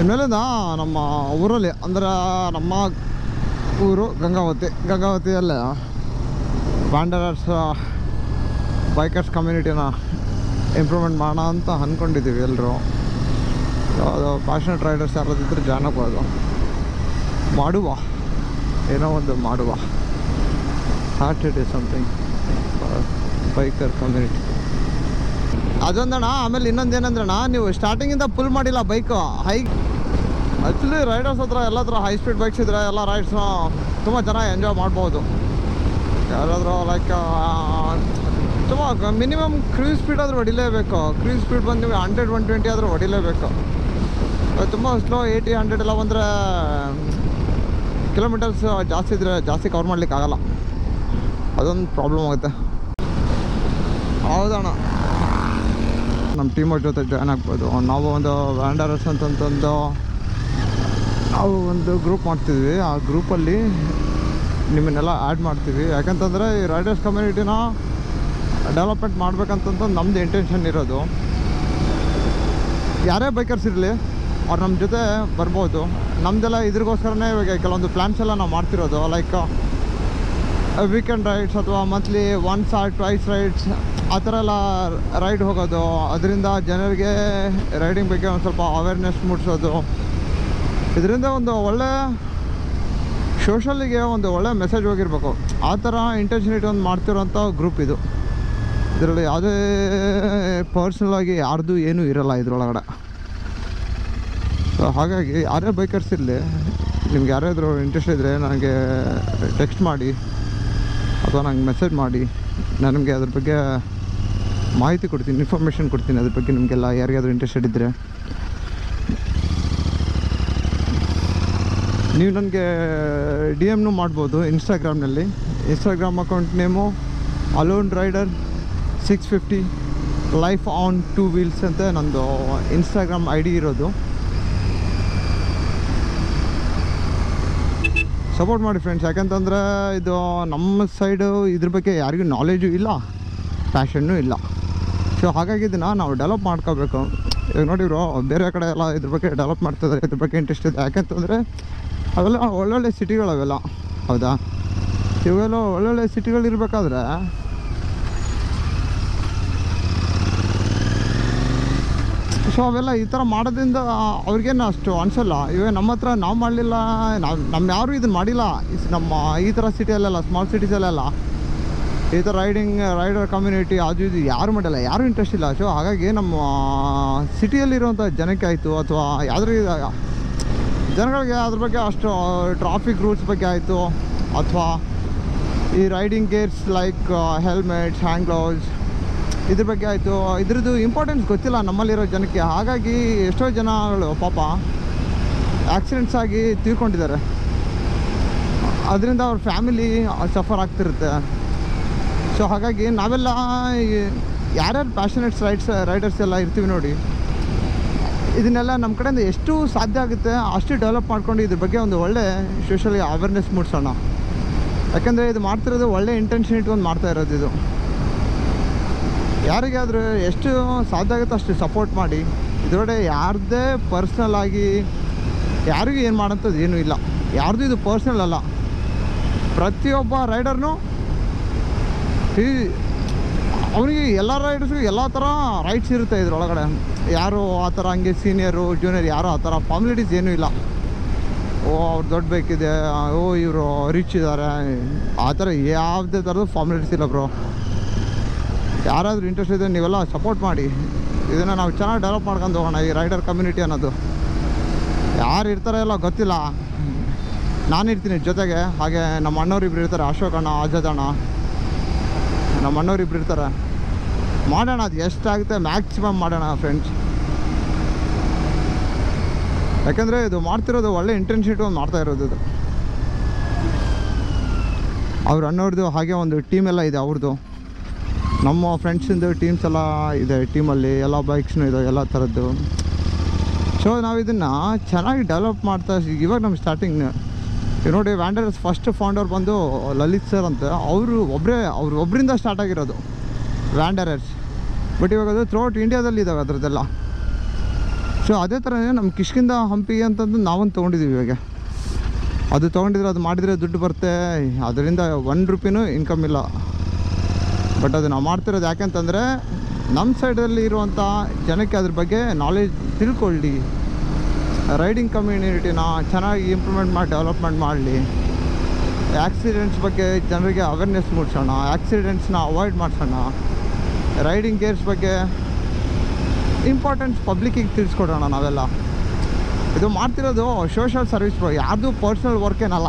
ಇನ್ಮೇಲಿಂದ ನಮ್ಮ ಊರಲ್ಲಿ, ಅಂದ್ರೆ ನಮ್ಮ ಊರು ಗಂಗಾವತಿ, ಗಂಗಾವತಿಯಲ್ಲೇ ಬ್ಯಾಂಡರರ್ಸ್ ಬೈಕರ್ಸ್ ಕಮ್ಯುನಿಟಿನ ಇಂಪ್ರೂವ್ಮೆಂಟ್ ಮಾಡೋಣ ಅಂತ ಅಂದ್ಕೊಂಡಿದ್ದೀವಿ ಎಲ್ಲರೂ ಅದು ಪ್ಯಾಷನೇಟ್ ರೈಡರ್ಸ್ ಯಾರಾದಿದ್ದರೆ ಜಾಯ್ನ್ ಆಗ್ಬೋದು ಮಾಡುವ. ಏನೋ ಒಂದು ಮಾಡುವ. Heart it is something biker community ಅದೊಂದಣ್ಣ, ಆಮೇಲೆ ಇನ್ನೊಂದು ಏನಂದ್ರಣ್ಣ, ನೀವು ಸ್ಟಾರ್ಟಿಂಗಿಂದ ಪುಲ್ ಮಾಡಿಲ್ಲ ಬೈಕು ಹೈ ಆ್ಯಕ್ಚುಲಿ ರೈಡರ್ಸ್ ಹತ್ರ ಎಲ್ಲ ಹತ್ರ ಹೈ ಸ್ಪೀಡ್ ಬೈಕ್ಸ್ ಇದ್ದರೆ ಎಲ್ಲ ರೈಡ್ಸ್ನ ತುಂಬ ಚೆನ್ನಾಗಿ ಎಂಜಾಯ್ ಮಾಡ್ಬೋದು. ಯಾರಾದರೂ ಲೈಕ್ ತುಂಬ ಮಿನಿಮಮ್ ಕ್ರೂಸ್ ಸ್ಪೀಡ್ ಆದರೂ ಹೊಡಿಲೇಬೇಕು. ಕ್ರೂಸ್ ಸ್ಪೀಡ್ ಬಂದು ನೀವು ಹಂಡ್ರೆಡ್ ಒನ್ ಟ್ವೆಂಟಿ ಆದರೂ ಹೊಡಿಲೇಬೇಕು. ತುಂಬ ಸ್ಲೋ ಏಯ್ಟಿ ಹಂಡ್ರೆಡ್ ಎಲ್ಲ ಬಂದರೆ ಕಿಲೋಮೀಟರ್ಸ್ ಜಾಸ್ತಿ ಇದ್ರೆ ಜಾಸ್ತಿ ಕವರ್ ಮಾಡ್ಲಿಕ್ಕೆ ಆಗಲ್ಲ. ಅದೊಂದು ಪ್ರಾಬ್ಲಮ್ ಆಗುತ್ತೆ. ಹೌದಣ್ಣ. ನಮ್ಮ ಟೀಮ್ ಜೊತೆ ಜಾಯ್ನ್ ಆಗ್ಬೋದು. ನಾವು ಒಂದು ವ್ಯಾಂಡರಸ್ ಅಂತಂತಂದು ನಾವು ಒಂದು ಗ್ರೂಪ್ ಮಾಡ್ತಿದ್ವಿ. ಆ ಗ್ರೂಪಲ್ಲಿ ನಿಮ್ಮನ್ನೆಲ್ಲ ಆ್ಯಡ್ ಮಾಡ್ತೀವಿ. ಯಾಕಂತಂದರೆ ಈ ರೈಡರ್ಸ್ ಕಮ್ಯುನಿಟಿನ ಡೆವಲಪ್ಮೆಂಟ್ ಮಾಡ್ಬೇಕಂತಂದು ನಮ್ಮದು ಇಂಟೆನ್ಷನ್ ಇರೋದು. ಯಾರೇ ಬೈಕರ್ಸ್ ಇರಲಿ ಅವ್ರು ನಮ್ಮ ಜೊತೆ ಬರ್ಬೋದು. ನಮ್ದೆಲ್ಲ ಇದ್ರಿಗೋಸ್ಕರನೇ ಇವಾಗ ಕೆಲವೊಂದು ಪ್ಲ್ಯಾನ್ಸ್ ಎಲ್ಲ ನಾವು ಮಾಡ್ತಿರೋದು. ಲೈಕ್ ವೀಕೆಂಡ್ ರೈಡ್ಸ್ ಅಥವಾ monthly once or twice rides ಆ ಥರ ಎಲ್ಲ ರೈಡ್ ಹೋಗೋದು. ಅದರಿಂದ ಜನರಿಗೆ ರೈಡಿಂಗ್ ಬಗ್ಗೆ ಒಂದು ಸ್ವಲ್ಪ ಅವೇರ್ನೆಸ್ ಮೂಡಿಸೋದು. ಇದರಿಂದ ಒಂದು ಒಳ್ಳೆ ಸೋಷಲಿಗೆ ಒಂದು ಒಳ್ಳೆ ಮೆಸೇಜ್ ಹೋಗಿರ್ಬೇಕು. ಆ ಥರ ಇಂಟೆನ್ಷನಿಟಿ ಒಂದು ಮಾಡ್ತಿರೋಂಥ ಗ್ರೂಪ್ ಇದು. ಇದರಲ್ಲಿ ಯಾವುದೇ ಪರ್ಸ್ನಲ್ ಆಗಿ ಯಾರ್ದು ಏನೂ ಇರಲ್ಲ ಇದ್ರೊಳಗಡೆ. ಸೊ ಹಾಗಾಗಿ ಯಾರ್ಯಾರು ಬೈಕರ್ಸ್ ಇರಲಿ, ನಿಮ್ಗೆ ಯಾರಾದರೂ ಇಂಟ್ರೆಸ್ಟ್ ಇದ್ದರೆ ನನಗೆ ಟೆಕ್ಸ್ಟ್ ಮಾಡಿ, ಅಥವಾ ನಂಗೆ ಮೆಸೇಜ್ ಮಾಡಿ. ನಾನು ನಿಮಗೆ ಅದ್ರ ಬಗ್ಗೆ ಮಾಹಿತಿ ಕೊಡ್ತೀನಿ ಇನ್ಫಾರ್ಮೇಷನ್ ಕೊಡ್ತೀನಿ ಅದ್ರ ಬಗ್ಗೆ ನಿಮಗೆಲ್ಲ ಯಾರಿಗಾದ್ರೂ ಇಂಟ್ರೆಸ್ಟೆಡ್ ಇದ್ದರೆ ನೀವು ನನಗೆ ಡಿ ಎಮ್ನು ಮಾಡ್ಬೋದು ಇನ್ಸ್ಟಾಗ್ರಾಮ್ನಲ್ಲಿ Instagram account name alone rider six fifty life on two wheels ಅಂತ ನಂದು ಇನ್ಸ್ಟಾಗ್ರಾಮ್ ಐ ಡಿ ಇರೋದು. ಸಪೋರ್ಟ್ ಮಾಡಿ ಫ್ರೆಂಡ್ಸ್ ಯಾಕಂತಂದರೆ ಇದು ನಮ್ಮ ಸೈಡು ಇದ್ರ ಬಗ್ಗೆ ಯಾರಿಗೂ ನಾಲೆಜು ಇಲ್ಲ ಪ್ಯಾಷನ್ನು ಇಲ್ಲ. ಸೊ ಹಾಗಾಗಿ ಇದನ್ನು ನಾವು ಡೆವಲಪ್ ಮಾಡ್ಕೋಬೇಕು. ಈಗ ನೋಡಿದ್ರು ಬೇರೆ ಕಡೆ ಎಲ್ಲ ಇದ್ರ ಬಗ್ಗೆ ಡೆವಲಪ್ ಮಾಡ್ತಿದ್ದಾರೆ ಇದ್ರ ಬಗ್ಗೆ ಇಂಟ್ರೆಸ್ಟ್ ಇದೆ. ಯಾಕಂತಂದರೆ ಅವೆಲ್ಲ ಒಳ್ಳೊಳ್ಳೆ ಸಿಟಿಗಳು ಅವೆಲ್ಲ ಹೌದಾ? ಇವೆಲ್ಲ ಒಳ್ಳೊಳ್ಳೆ ಸಿಟಿಗಳು ಇರಬೇಕಾದ್ರೆ ಸೊ ಅವೆಲ್ಲ ಈ ಥರ ಮಾಡೋದ್ರಿಂದ ಅವ್ರಿಗೇನು ಅಷ್ಟು ಅನಿಸಲ್ಲ. ಇವಾಗ ನಮ್ಮ ಹತ್ರ ನಾವು ಮಾಡಲಿಲ್ಲ, ನಾವು ನಮ್ಮ ಯಾರೂ ಇದನ್ನು ಮಾಡಿಲ್ಲ. ನಮ್ಮ, ಈ ಥರ ಸಿಟಿಯಲ್ಲೆಲ್ಲ ಸ್ಮಾಲ್ ಸಿಟೀಸಲ್ಲೆಲ್ಲ ಈ ಥರ ರೈಡಿಂಗ್ ರೈಡರ್ ಕಮ್ಯುನಿಟಿ ಅದು ಇದು ಯಾರು ಮಾಡಿಲ್ಲ, ಯಾರೂ ಇಂಟ್ರೆಸ್ಟ್ ಇಲ್ಲ. ಸೊ ಹಾಗಾಗಿ ನಮ್ಮ ಸಿಟಿಯಲ್ಲಿರುವಂಥ ಜನಕ್ಕೆ ಆಯಿತು. ಅಥವಾ ಯಾವುದೇ ಜನಗಳಿಗೆ ಅದ್ರ ಬಗ್ಗೆ ಅಷ್ಟು ಟ್ರಾಫಿಕ್ ರೂಲ್ಸ್ ಬಗ್ಗೆ ಆಯಿತು. ಅಥವಾ ಈ riding gears like helmets hand gloves ಇದ್ರ ಬಗ್ಗೆ ಆಯಿತು. ಇದ್ರದ್ದು ಇಂಪಾರ್ಟೆನ್ಸ್ ಗೊತ್ತಿಲ್ಲ ನಮ್ಮಲ್ಲಿರೋ ಜನಕ್ಕೆ. ಹಾಗಾಗಿ ಎಷ್ಟೋ ಜನಗಳು, ಪಾಪ ಆಕ್ಸಿಡೆಂಟ್ಸ್ ಆಗಿ ತೀರ್ಕೊಂಡಿದ್ದಾರೆ ಅದರಿಂದ ಅವ್ರ ಫ್ಯಾಮಿಲಿ ಸಫರ್ ಆಗ್ತಿರುತ್ತೆ. ಸೊ ಹಾಗಾಗಿ ನಾವೆಲ್ಲ ಯಾರ್ಯಾರು ಪ್ಯಾಷನೇಟ್ಸ್ ರೈಡ್ಸ್ ರೈಡರ್ಸ್ ಎಲ್ಲ ಇರ್ತೀವಿ ನೋಡಿ, ಇದನ್ನೆಲ್ಲ ನಮ್ಮ ಕಡೆಯಿಂದ ಎಷ್ಟು ಸಾಧ್ಯ ಆಗುತ್ತೆ ಅಷ್ಟು ಡೆವಲಪ್ ಮಾಡ್ಕೊಂಡು ಇದ್ರ ಬಗ್ಗೆ ಒಂದು ಒಳ್ಳೆ ಸೋಷಲಿ ಅವೇರ್ನೆಸ್ ಮೂಡಿಸೋಣ. ಯಾಕೆಂದರೆ ಇದು ಮಾಡ್ತಿರೋದು ಒಳ್ಳೆ ಇಂಟೆನ್ಷನ್ ಇಟ್ಕೊಂಡು ಮಾಡ್ತಾ ಇರೋದು ಇದು. ಯಾರಿಗಾದರೂ ಎಷ್ಟು ಸಾಧ್ಯ ಆಗುತ್ತೋ ಅಷ್ಟು ಸಪೋರ್ಟ್ ಮಾಡಿ. ಇದರೊಡೆ ಯಾರದೇ ಪರ್ಸ್ನಲ್ ಆಗಿ ಯಾರಿಗೂ ಏನು ಮಾಡೋಂಥದ್ದು ಏನೂ ಇಲ್ಲ. ಯಾರ್ದು ಇದು ಪರ್ಸ್ನಲ್ ಅಲ್ಲ. ಪ್ರತಿಯೊಬ್ಬ ರೈಡರ್ನು ಅವನಿಗೆ ಎಲ್ಲ ರೈಡರ್ಸ್ಗೂ ಎಲ್ಲ ಥರ ರೈಟ್ಸ್ ಇರುತ್ತೆ ಇದ್ರೊಳಗಡೆ. ಯಾರು ಆ ಥರ ಹಂಗೆ ಸೀನಿಯರು ಜೂನಿಯರ್ ಯಾರು ಆ ಥರ ಫಾರ್ಮಿಲಿಟೀಸ್ ಏನೂ ಇಲ್ಲ. ಓ, ಅವ್ರು ದೊಡ್ಡ ಬೇಕಿದೆ, ಓ, ಇವರು ರಿಚ್ ಇದ್ದಾರೆ ಆ ಥರ ಯಾವುದೇ ಥರದ್ದು ಫಾರ್ಮಿಲಿಟೀಸ್ ಇಲ್ಲ ಬ್ರೋ ಯಾರಾದರೂ ಇಂಟ್ರೆಸ್ಟ್ ಇದ್ದರೆ ನೀವೆಲ್ಲ ಸಪೋರ್ಟ್ ಮಾಡಿ. ಇದನ್ನು ನಾವು ಚೆನ್ನಾಗಿ ಡೆವಲಪ್ ಮಾಡ್ಕೊಂಡು ಹೋಗೋಣ ಈ ರೈಡರ್ ಕಮ್ಯುನಿಟಿ ಅನ್ನೋದು. ಯಾರು ಇರ್ತಾರೋ ಎಲ್ಲ ಗೊತ್ತಿಲ್ಲ. ನಾನು ಇರ್ತೀನಿ ಜೊತೆಗೆ. ಹಾಗೆ ನಮ್ಮ ಅಣ್ಣವ್ರಿಬ್ರು ಇರ್ತಾರೆ, ಅಶೋಕ್ ಅಣ್ಣ, ಆಜಾದ್ ಅಣ್ಣ. ನಮ್ಮ ಅಣ್ಣವ್ರಿಬ್ರು ಇರ್ತಾರೆ. ಮಾಡೋಣ ಅದು ಎಷ್ಟಾಗುತ್ತೆ ಮ್ಯಾಕ್ಸಿಮಮ್ ಮಾಡೋಣ ಫ್ರೆಂಡ್ಸ್ ಯಾಕೆಂದರೆ ಇದು ಮಾಡ್ತಿರೋದು ಒಳ್ಳೆ ಇಂಟೆನ್ಸಿಟಿ ಒಂದು ಮಾಡ್ತಾ ಇರೋದು ಇದು. ಅವ್ರ ಅಣ್ಣವ್ರದ್ದು ಹಾಗೆ ಒಂದು ಟೀಮ್ ಎಲ್ಲ ಇದೆ ಅವ್ರದ್ದು ನಮ್ಮ ಫ್ರೆಂಡ್ಸಿಂದು ಟೀಮ್ಸ್ ಎಲ್ಲ ಇದೆ ಟೀಮಲ್ಲಿ ಎಲ್ಲ ಬೈಕ್ಸ್ನೂ ಇದೆ, ಎಲ್ಲ ಥರದ್ದು ಸೊ ನಾವು ಇದನ್ನು ಚೆನ್ನಾಗಿ ಡೆವಲಪ್ ಮಾಡ್ತಾ ಇವಾಗ ನಮ್ಮ ಸ್ಟಾರ್ಟಿಂಗ್ ನೋಡಿ ವ್ಯಾಂಡರ್ಸ್ ಫಸ್ಟ್ ಫೌಂಡರ್ ಬಂದು ಲಲಿತ್ ಸರ್ ಅಂತ, ಅವರು ಒಬ್ಬರೇ ಅವ್ರು ಒಬ್ಬರಿಂದ ಸ್ಟಾರ್ಟ್ ಆಗಿರೋದು ವ್ಯಾಂಡರರ್ಸ್ ಬಟ್ ಇವಾಗ ಅದು ಥ್ರೂಔಟ್ ಇಂಡಿಯಾದಲ್ಲಿ ಇದ್ದಾವೆ ಅದರದ್ದೆಲ್ಲ. ಸೊ ಅದೇ ಥರನೇ ನಮ್ಮ ಕಿಷ್ಕಿಂದ ಹಂಪಿ ಅಂತಂದು ನಾವೊಂದು ತೊಗೊಂಡಿದ್ದೀವಿ ಇವಾಗ. ಅದು ತೊಗೊಂಡಿದ್ರೆ ಅದು ಮಾಡಿದರೆ ದುಡ್ಡು ಬರುತ್ತೆ, ಅದರಿಂದ ಒನ್ ರುಪಿನೂ ಇನ್ಕಮ್ ಇಲ್ಲ. ಬಟ್ ಅದು ನಾವು ಮಾಡ್ತಿರೋದು ಯಾಕೆಂತಂದರೆ ನಮ್ಮ ಸೈಡಲ್ಲಿ ಇರುವಂಥ ಜನಕ್ಕೆ ಅದ್ರ ಬಗ್ಗೆ ನಾಲೆಜ್ ತಿಳ್ಕೊಳ್ಳಿ. ರೈಡಿಂಗ್ ಕಮ್ಯುನಿಟಿನ ಚೆನ್ನಾಗಿ ಇಂಪ್ರೂವ್ಮೆಂಟ್ ಮಾಡಿ ಡೆವಲಪ್ಮೆಂಟ್ ಮಾಡಲಿ. ಆ್ಯಕ್ಸಿಡೆಂಟ್ಸ್ ಬಗ್ಗೆ ಜನರಿಗೆ ಅವೇರ್ನೆಸ್ ಮೂಡಿಸೋಣ. ಆ್ಯಕ್ಸಿಡೆಂಟ್ಸ್ನ ಅವಾಯ್ಡ್ ಮಾಡಿಸೋಣ. ರೈಡಿಂಗ್ ಗೇರ್ಸ್ ಬಗ್ಗೆ ಇಂಪಾರ್ಟೆನ್ಸ್ ಪಬ್ಲಿಕ್ಕಿಗೆ ತಿಳಿಸ್ಕೊಡೋಣ ನಾವೆಲ್ಲ. ಇದು ಮಾಡ್ತಿರೋದು ಸೋಷಲ್ ಸರ್ವಿಸ್ ಯಾರ್ದು ಪರ್ಸ್ನಲ್ ವರ್ಕ್ ಏನಲ್ಲ.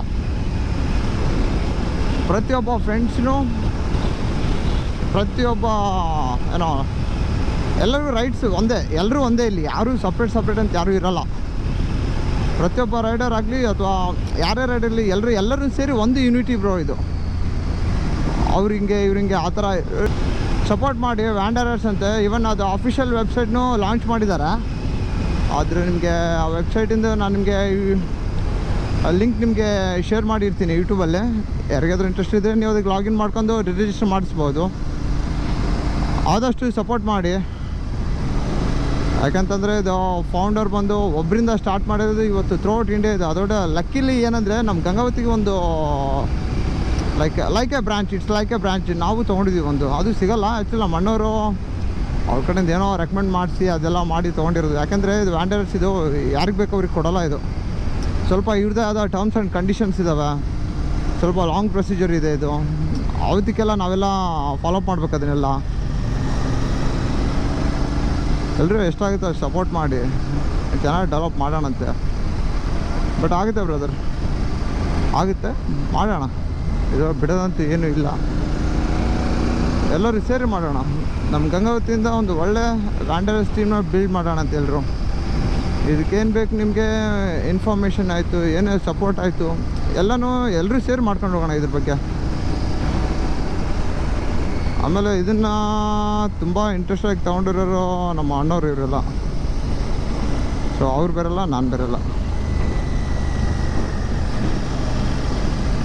ಪ್ರತಿಯೊಬ್ಬ ಫ್ರೆಂಡ್ಸ್ನು ಪ್ರತಿಯೊಬ್ಬ, ಏನೋ, ಎಲ್ಲರಿಗೂ ರೈಟ್ಸ್ ಒಂದೇ ಎಲ್ಲರೂ ಒಂದೇ ಇಲ್ಲಿ, ಯಾರೂ ಸಪ್ರೇಟ್ ಸಪ್ರೇಟ್ ಅಂತ ಯಾರೂ ಇರಲ್ಲ. ಪ್ರತಿಯೊಬ್ಬ ರೈಡರ್ ಆಗಲಿ ಅಥವಾ ಯಾರೇ ರೈಡರ್ ಇರಲಿ ಎಲ್ಲರೂ ಎಲ್ಲರೂ ಸೇರಿ ಒಂದು ಯೂನಿಟಿ ಬ್ರೋ ಇದು. ಅವ್ರಿಗೆ ಇವ್ರಿಗೆ ಆ ಥರ ಸಪೋರ್ಟ್ ಮಾಡಿ ವ್ಯಾಂಡರರ್ಸ್ ಅಂತೆ ಇವನ್ ಅದು ಅಫಿಷಿಯಲ್ ವೆಬ್ಸೈಟ್ನು ಲಾಂಚ್ ಮಾಡಿದ್ದಾರೆ. ಆದರೆ ನಿಮಗೆ ಆ ವೆಬ್ಸೈಟಿಂದ ನಾನು ನಿಮಗೆ ಲಿಂಕ್ ನಿಮಗೆ ಶೇರ್ ಮಾಡಿರ್ತೀನಿ ಯೂಟ್ಯೂಬಲ್ಲೇ ಯಾರಿಗಾದ್ರೂ ಇಂಟ್ರೆಸ್ಟ್ ಇದ್ದರೆ ನೀವು ಅದಕ್ಕೆ ಲಾಗಿನ್ ಮಾಡ್ಕೊಂಡು ರಿಜಿಸ್ಟರ್ ಮಾಡಿಸ್ಬೋದು. ಆದಷ್ಟು ಸಪೋರ್ಟ್ ಮಾಡಿ. ಯಾಕಂತಂದರೆ ಇದು ಫೌಂಡರ್ ಬಂದು ಒಬ್ಬರಿಂದ ಸ್ಟಾರ್ಟ್ ಮಾಡಿರೋದು ಇವತ್ತು ಥ್ರೂಔಟ್ ಇಂಡಿಯಾ ಇದೆ. ಅದೊಡ್ಡ ಲಕ್ಕಿಲಿ ಏನಂದರೆ ನಮ್ಮ ಗಂಗಾವತಿಗೆ ಒಂದು like like a branch it's like a branch ನಾವು ತೊಗೊಂಡಿದ್ದೀವಿ ಒಂದು. ಅದು ಸಿಗಲ್ಲ. ಆ್ಯಕ್ಚುಲಿ ನಮ್ಮ ಅಣ್ಣವರು ಅವ್ರ ಕಡೆಯಿಂದ ಏನೋ ರೆಕಮೆಂಡ್ ಮಾಡಿಸಿ ಅದೆಲ್ಲ ಮಾಡಿ ತೊಗೊಂಡಿರೋದು. ಯಾಕಂದರೆ ಇದು ವ್ಯಾಂಡರ್ಸ್ ಇದು ಯಾರಿಗೆ ಬೇಕು ಅವ್ರಿಗೆ ಕೊಡೋಲ್ಲ ಇದು. ಸ್ವಲ್ಪ ಇವ್ರದ್ದೇ ಆದ ಟರ್ಮ್ಸ್ ಆ್ಯಂಡ್ ಕಂಡೀಷನ್ಸ್ ಇದ್ದಾವೆ ಸ್ವಲ್ಪ ಲಾಂಗ್ ಪ್ರೊಸೀಜರ್ ಇದೆ ಇದು. ಅವತ್ತಿಗೆಲ್ಲ ನಾವೆಲ್ಲ ಫಾಲೋಅಪ್ ಮಾಡ್ಬೇಕು ಅದನ್ನೆಲ್ಲ. ಎಲ್ಲರೂ ಎಷ್ಟಾಗುತ್ತೆ ಅಷ್ಟು ಸಪೋರ್ಟ್ ಮಾಡಿ. ಚೆನ್ನಾಗಿ ಡೆವಲಪ್ ಮಾಡೋಣಂತೆ. ಬಟ್ ಆಗುತ್ತೆ ಬ್ರದರ್ ಆಗುತ್ತೆ, ಮಾಡೋಣ. ಇದು ಬಿಡೋದಂತೂ ಏನೂ ಇಲ್ಲ. ಎಲ್ಲರೂ ಸೇರಿ ಮಾಡೋಣ. ನಮ್ಮ ಗಂಗಾವತಿಯಿಂದ ಒಂದು ಒಳ್ಳೆ ವ್ಯಾಂಡರಸ್ ಟೀಮ್ನ ಬಿಲ್ಡ್ ಮಾಡೋಣ ಅಂತ ಎಲ್ಲರೂ ಇದಕ್ಕೇನು ಬೇಕು ನಿಮಗೆ? ಇನ್ಫಾರ್ಮೇಷನ್ ಆಯಿತು, ಏನೇ ಸಪೋರ್ಟ್ ಆಯಿತು, ಎಲ್ಲನೂ ಎಲ್ಲರೂ ಸೇರಿ ಮಾಡ್ಕೊಂಡು ಹೋಗೋಣ ಇದ್ರ ಬಗ್ಗೆ. ಆಮೇಲೆ ಇದನ್ನು ತುಂಬ ಇಂಟ್ರೆಸ್ಟಾಗಿ ತೊಗೊಂಡಿರೋರು ನಮ್ಮ ಅಣ್ಣವ್ರು ಇವರೆಲ್ಲ. ಸೊ ಅವ್ರು ಬರಲ್ಲ, ನಾನು ಬರಲ್ಲ.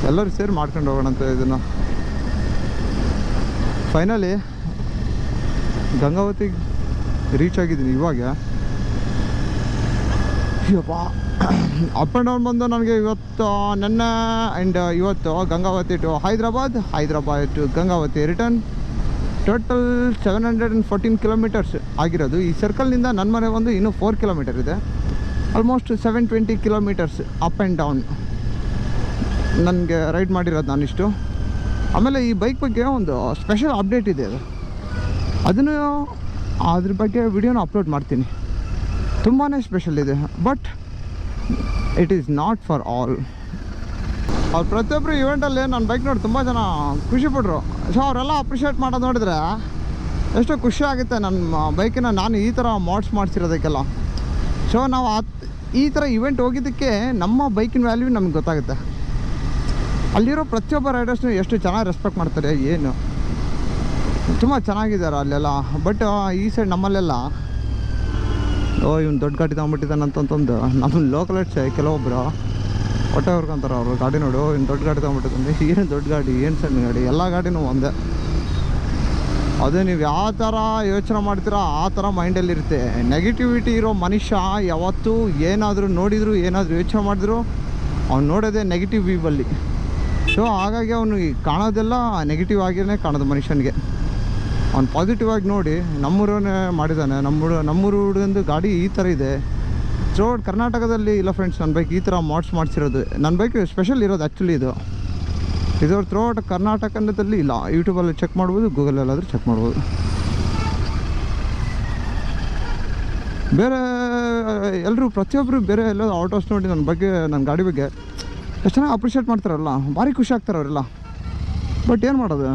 ಎಲ್ಲರೂ ಸೇರಿ ಮಾಡ್ಕೊಂಡು ಹೋಗೋಣಂತೆ ಇದನ್ನು. ಫೈನಲಿ ಗಂಗಾವತಿ ರೀಚ್ ಆಗಿದ್ದೀನಿ ಇವಾಗ. ಅಪ್ ಆ್ಯಂಡ್ ಡೌನ್ ಬಂದು ನನಗೆ ಇವತ್ತು, ನನ್ನ ಆ್ಯಂಡ್ ಇವತ್ತು Gangavathi to Hyderabad Hyderabad to Gangavathi return total seven hundred and fourteen kilometres ಆಗಿರೋದು. ಈ ಸರ್ಕಲ್ನಿಂದ ನನ್ನ ಮನೆ ಒಂದು ಇನ್ನೂ ಫೋರ್ ಕಿಲೋಮೀಟರ್ ಇದೆ. Almost seven twenty kilometres up and down ನನಗೆ ರೈಡ್ ಮಾಡಿರೋದು ನಾನಿಷ್ಟು. ಆಮೇಲೆ ಈ ಬೈಕ್ ಬಗ್ಗೆ ಒಂದು ಸ್ಪೆಷಲ್ ಅಪ್ಡೇಟ್ ಇದೆ ಅದು. ಅದನ್ನು ಅದ್ರ ಬಗ್ಗೆ ವಿಡಿಯೋನ ಅಪ್ಲೋಡ್ ಮಾಡ್ತೀನಿ. ತುಂಬಾ ಸ್ಪೆಷಲ್ ಇದೆ. But it is not for all ಅವ್ರು ಪ್ರತಿಯೊಬ್ಬರು ಇವೆಂಟಲ್ಲಿ ನನ್ನ ಬೈಕ್ ನೋಡಿ ತುಂಬ ಜನ ಖುಷಿಪಟ್ಟರು ಸೊ ಅವರೆಲ್ಲ ಅಪ್ರಿಷಿಯೇಟ್ ಮಾಡೋದು ನೋಡಿದ್ರೆ ಎಷ್ಟೋ ಖುಷಿ ಆಗುತ್ತೆ ನನ್ನ ಬೈಕಿನ ನಾನು ಈ ಥರ ಮಾಡ್ಸ್ ಮಾಡಿಸಿರೋದಕ್ಕೆಲ್ಲ. ಸೊ ನಾವು ಆ, ಈ ಥರ ಇವೆಂಟ್ ಹೋಗಿದ್ದಕ್ಕೆ ನಮ್ಮ ಬೈಕಿನ ವ್ಯಾಲ್ಯೂ ನಮ್ಗೆ ಗೊತ್ತಾಗುತ್ತೆ. ಅಲ್ಲಿರೋ ಪ್ರತಿಯೊಬ್ಬ ರೈಡರ್ಸ್ನು ಎಷ್ಟು ಚೆನ್ನಾಗಿ ರೆಸ್ಪೆಕ್ಟ್ ಮಾಡ್ತಾರೆ, ಏನು. ತುಂಬ ಚೆನ್ನಾಗಿದ್ದಾರೆ ಅಲ್ಲೆಲ್ಲ. ಬಟ್ ಈ ಸೈಡ್ ನಮ್ಮಲ್ಲೆಲ್ಲ, ಓ, ಇವ್ನು ದೊಡ್ಡ ಗಾಡಿ ತಗೊಂಡ್ಬಿಟ್ಟಿದ್ದಾನೆ ಅಂತಂತಂದು ನಮ್ಮ ಲೋಕಲ್ ಕೆಲವೊಬ್ಬರು ಹೊಟ್ಟೆ ಹೊರ್ಕೊಂತಾರೆ ಅವರು. ಗಾಡಿ ನೋಡು, ಇನ್ನು ದೊಡ್ಡ ಗಾಡಿ ತಗೊಂಡ್ಬಿಟ್ಟಿದ್ದಾನೆ ಏನು ದೊಡ್ಡ ಗಾಡಿ, ಏನು ಸಣ್ಣ ಗಾಡಿ, ಎಲ್ಲ ಗಾಡಿನೂ ಒಂದೇ. ಅದೇ ನೀವು ಯಾವ ಥರ ಯೋಚನೆ ಮಾಡ್ತೀರೋ ಆ ಥರ ಮೈಂಡಲ್ಲಿರುತ್ತೆ ನೆಗೆಟಿವಿಟಿ ಇರೋ ಮನುಷ್ಯ ಯಾವತ್ತೂ ಏನಾದರೂ ನೋಡಿದ್ರು, ಏನಾದರೂ ಯೋಚನೆ ಮಾಡಿದ್ರು, ಅವ್ನು ನೋಡೋದೇ ನೆಗೆಟಿವ್ ವ್ಯೂವಲ್ಲಿ ಸೊ ಹಾಗಾಗಿ ಅವನು ಕಾಣೋದೆಲ್ಲ ನೆಗೆಟಿವ್ ಆಗಿಯೇ ಕಾಣೋದು ಮನುಷ್ಯನಿಗೆ. ಅವ್ನು ಪಾಸಿಟಿವ್ ಆಗಿ ನೋಡಿ ನಮ್ಮೂರವನ್ನೇ ಮಾಡಿದ್ದಾನೆ ನಮ್ಮೂರು ನಮ್ಮೂರು ಹುಡುಗಂದು ಗಾಡಿ ಈ ಥರ ಇದೆ. ಥ್ರೋಡ್ ಕರ್ನಾಟಕದಲ್ಲಿ ಇಲ್ಲ ಫ್ರೆಂಡ್ಸ್ ನನ್ನ ಬೈಕ್ ಈ ಥರ ಮಾಡ್ಸ್ ಮಾಡಿಸಿರೋದು. ನನ್ನ ಬೈಕ್ ಸ್ಪೆಷಲ್ ಇರೋದು ಆ್ಯಕ್ಚುಲಿ ಇದು. ಇದು ಥ್ರೋಟ್ ಕರ್ನಾಟಕದಲ್ಲಿ ಇಲ್ಲ. ಯೂಟ್ಯೂಬಲ್ಲಿ ಚೆಕ್ ಮಾಡ್ಬೋದು ಗೂಗಲಲ್ಲಾದರೂ ಚೆಕ್ ಮಾಡ್ಬೋದು. ಬೇರೆ ಎಲ್ಲರೂ ಪ್ರತಿಯೊಬ್ಬರು ಬೇರೆ ಎಲ್ಲೋ ಆಟೋಸ್ ನೋಡಿ ನನ್ನ ಬಗ್ಗೆ ನನ್ನ ಗಾಡಿ ಬಗ್ಗೆ ಎಷ್ಟು ಚೆನ್ನಾಗಿ ಅಪ್ರಿಷಿಯೇಟ್ ಮಾಡ್ತಾರಲ್ಲ. ಭಾರಿ ಖುಷಿ ಆಗ್ತಾರೆ ಅವರೆಲ್ಲ ಬಟ್ ಏನು ಮಾಡೋದು?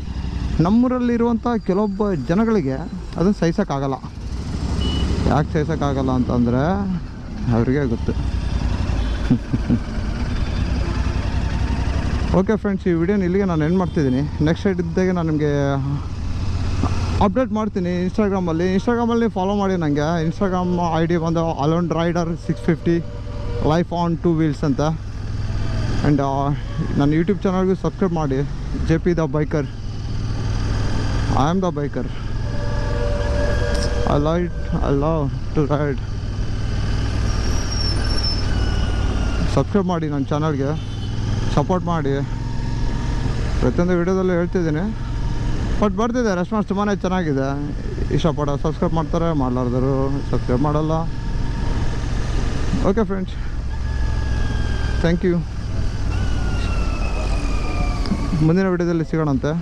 ನಮ್ಮೂರಲ್ಲಿರುವಂಥ ಕೆಲವೊಬ್ಬ ಜನಗಳಿಗೆ ಅದನ್ನು ಸಹಿಸೋಕ್ಕಾಗಲ್ಲ. ಯಾಕೆ ಸೇರ್ಸೋಕ್ಕಾಗಲ್ಲ ಅಂತಂದರೆ ಅವ್ರಿಗೆ ಗೊತ್ತು. ಓಕೆ ಫ್ರೆಂಡ್ಸ್ ಈ ವಿಡಿಯೋನ ಇಲ್ಲಿಗೆ ನಾನು ಎಂಡ್ ಮಾಡ್ತಿದ್ದೀನಿ. ನೆಕ್ಸ್ಟ್ ಸೈಡ್ ಇದ್ದಾಗೆ ನಾನು ನಿಮಗೆ ಅಪ್ಡೇಟ್ ಮಾಡ್ತೀನಿ ಇನ್ಸ್ಟಾಗ್ರಾಮಲ್ಲಿ ಇನ್ಸ್ಟಾಗ್ರಾಮಲ್ಲಿ ಫಾಲೋ ಮಾಡಿ ನನಗೆ ಇನ್ಸ್ಟಾಗ್ರಾಮ್ ಐ ಡಿ ಬಂದು alone rider six fifty life on two wheels ಅಂತ. ಆ್ಯಂಡ್ ನನ್ನ ಯೂಟ್ಯೂಬ್ ಚಾನಲ್ಗೂ ಸಬ್ಸ್ಕ್ರೈಬ್ ಮಾಡಿ. J P the biker I am the biker I love to ride subscribe ಮಾಡಿ ನನ್ನ ಚಾನಲ್ಗೆ ಸಪೋರ್ಟ್ ಮಾಡಿ. ಪ್ರತಿಯೊಂದು ವಿಡಿಯೋದಲ್ಲೂ ಹೇಳ್ತಿದ್ದೀನಿ. ಬಟ್ ಬರ್ತಿದೆ ರೆಸ್ಪಾನ್ಸ್ ತುಂಬಾ ಚೆನ್ನಾಗಿದೆ. ಇಷ್ಟಪಡೋ ಸಬ್ಸ್ಕ್ರೈಬ್ ಮಾಡ್ತಾರೆ ಮಾಡಲಾರ್ದರು ಸಬ್ಸ್ಕ್ರೈಬ್ ಮಾಡಲ್ಲ. ಓಕೆ ಫ್ರೆಂಡ್ಸ್ ಥ್ಯಾಂಕ್ ಯು ಮುಂದಿನ ವಿಡಿಯೋದಲ್ಲಿ ಸಿಗೋಣಂತೆ.